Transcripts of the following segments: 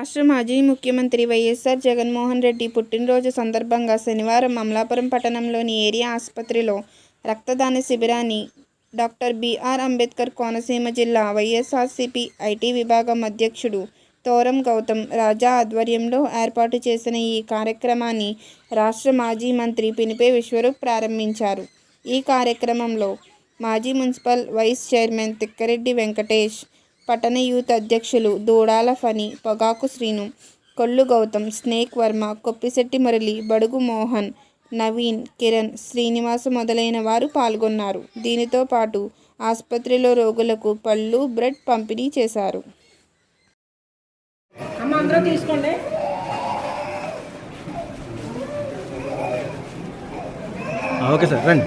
రాష్ట్ర మాజీ ముఖ్యమంత్రి వైఎస్ఆర్ జగన్మోహన్ రెడ్డి పుట్టినరోజు సందర్భంగా శనివారం అమలాపురం పట్టణంలోని ఏరియా ఆసుపత్రిలో రక్తదాన శిబిరాన్ని డాక్టర్ బిఆర్ అంబేద్కర్ కోనసీమ జిల్లా వైఎస్ఆర్సీపీ ఐటీ విభాగం అధ్యక్షుడు తోరం గౌతమ్ రాజా ఆధ్వర్యంలో ఏర్పాటు చేసిన ఈ కార్యక్రమాన్ని రాష్ట్ర మాజీ మంత్రి పినిపే విశ్వరూప్ ప్రారంభించారు. ఈ కార్యక్రమంలో మాజీ municipal vice chairman Tikkareddy Venkatesh పట్టణ యూత్ అధ్యక్షులు దూడాల ఫణి పొగాకు శ్రీను కొల్లు గౌతమ్ స్నేక్ వర్మ కొప్పిశెట్టి మురళి బడుగు మోహన్ నవీన్ కిరణ్ శ్రీనివాస మొదలైన వారు పాల్గొన్నారు. దీనితో పాటు ఆసుపత్రిలో రోగులకు పళ్ళు బ్రెడ్ పంపిణీ చేశారు. అమ్మ అందరూ తీసుకోండి. ఓకే సార్ రండి.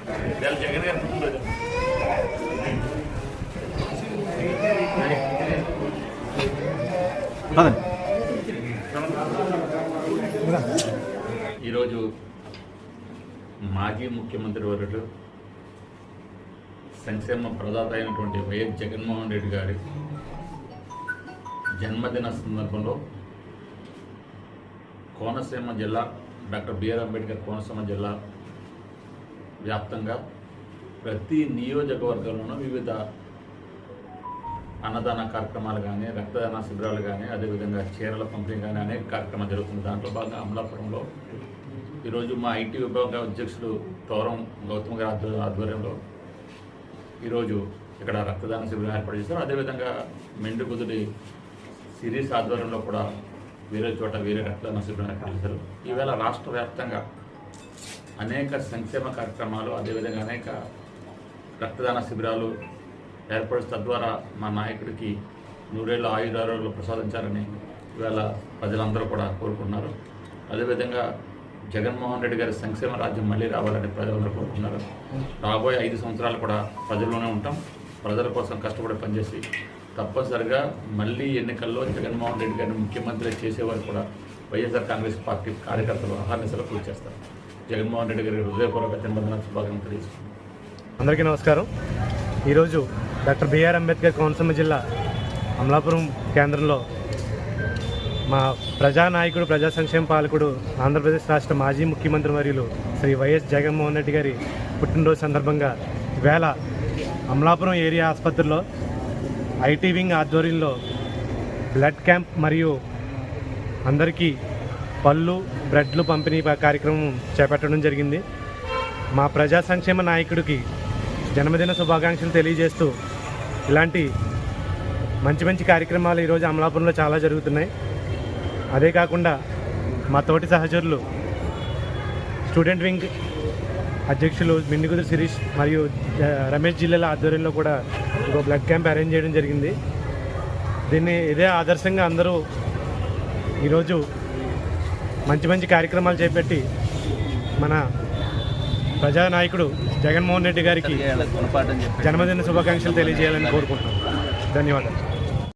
ఈరోజు మాజీ ముఖ్యమంత్రి వర్యులు సంక్షేమ ప్రదాత అయినటువంటి వైఎస్ జగన్మోహన్ రెడ్డి గారి జన్మదిన సందర్భంలో కోనసీమ జిల్లా డాక్టర్ బిఆర్ అంబేద్కర్ కోనసీమ జిల్లా వ్యాప్తంగా ప్రతి నియోజకవర్గంలోనూ వివిధ అన్నదాన కార్యక్రమాలు కానీ రక్తదాన శిబిరాలు కానీ అదేవిధంగా చీరల పంపిణీ కానీ అనేక కార్యక్రమాలు జరుగుతుంది దాంట్లో భాగంగా అమలాపురంలో ఈరోజు మా ఐటీ విభాగ అధ్యక్షుడు తోరం గౌతమ్ గారి ఆధ్వర్యంలో ఈరోజు ఇక్కడ రక్తదాన శిబిరం ఏర్పాటు చేశారు. అదేవిధంగా మెండు కుదుడి సిరీస్ ఆధ్వర్యంలో కూడా వేరే చోట వేరే రక్తదాన శిబిరం ఏర్పాటు చేశారు. ఈవేళ రాష్ట్ర వ్యాప్తంగా అనేక సంక్షేమ కార్యక్రమాలు అదేవిధంగా అనేక రక్తదాన శిబిరాలు ఏర్పడి తద్వారా మా నాయకుడికి నూరేళ్ళ ఆయుధారోగ్యాలు ప్రసాదించాలని ఇవాళ ప్రజలందరూ కూడా కోరుకున్నారు అదేవిధంగా జగన్మోహన్ రెడ్డి గారి సంక్షేమ రాజ్యం మళ్ళీ రావాలని ప్రజలందరూ కోరుకున్నారు రాబోయే ఐదు సంవత్సరాలు కూడా ప్రజల్లోనే ఉంటాం. ప్రజల కోసం కష్టపడి పనిచేసి తప్పనిసరిగా మళ్ళీ ఎన్నికల్లో జగన్మోహన్ రెడ్డి గారిని ముఖ్యమంత్రి చేసేవారు కూడా వైఎస్ఆర్ కాంగ్రెస్ పార్టీ కార్యకర్తలు అహర్నిశలు కృషి చేస్తారు. జగన్మోహన్ రెడ్డి గారి హృదయపూర్వక జన్మదిన శుభాకాంక్షలు తెలియజేస్తున్నాను. అందరికీ నమస్కారం. ఈరోజు డాక్టర్ బిఆర్ అంబేద్కర్ కోనసీమ జిల్లా అమలాపురం కేంద్రంలో మా ప్రజానాయకుడు ప్రజా సంక్షేమ పాలకుడు ఆంధ్రప్రదేశ్ రాష్ట్ర మాజీ ముఖ్యమంత్రి వర్యులు శ్రీ వైఎస్ జగన్మోహన్ రెడ్డి గారి పుట్టినరోజు సందర్భంగా వేళ అమలాపురం ఏరియా ఆసుపత్రిలో ఐటీ వింగ్ ఆధ్వర్యంలో బ్లడ్ క్యాంప్ మరియు అందరికీ పళ్ళు బ్రెడ్లు పంపిణీ కార్యక్రమం చేపట్టడం జరిగింది. మా ప్రజా సంక్షేమ నాయకుడికి జన్మదిన శుభాకాంక్షలు తెలియజేస్తూ ఇలాంటి మంచి మంచి కార్యక్రమాలు ఈరోజు అమలాపురంలో చాలా జరుగుతున్నాయి. అదే కాకుండా మా తోటి సహచరులు స్టూడెంట్ వింగ్ అధ్యక్షులు మిండిగుదురు శిరీష్ మరియు రమేష్ జిల్లాల ఆధ్వర్యంలో కూడా ఒక బ్లడ్ క్యాంప్ అరేంజ్ చేయడం జరిగింది. దీన్ని ఇదే ఆదర్శంగా అందరూ ఈరోజు మంచి మంచి కార్యక్రమాలు చేపట్టి మన ప్రజానాయకుడు జగన్మోహన్ రెడ్డి గారికి జన్మదిన శుభాకాంక్షలు తెలియజేయాలని కోరుకుంటున్నాను ధన్యవాదాలు.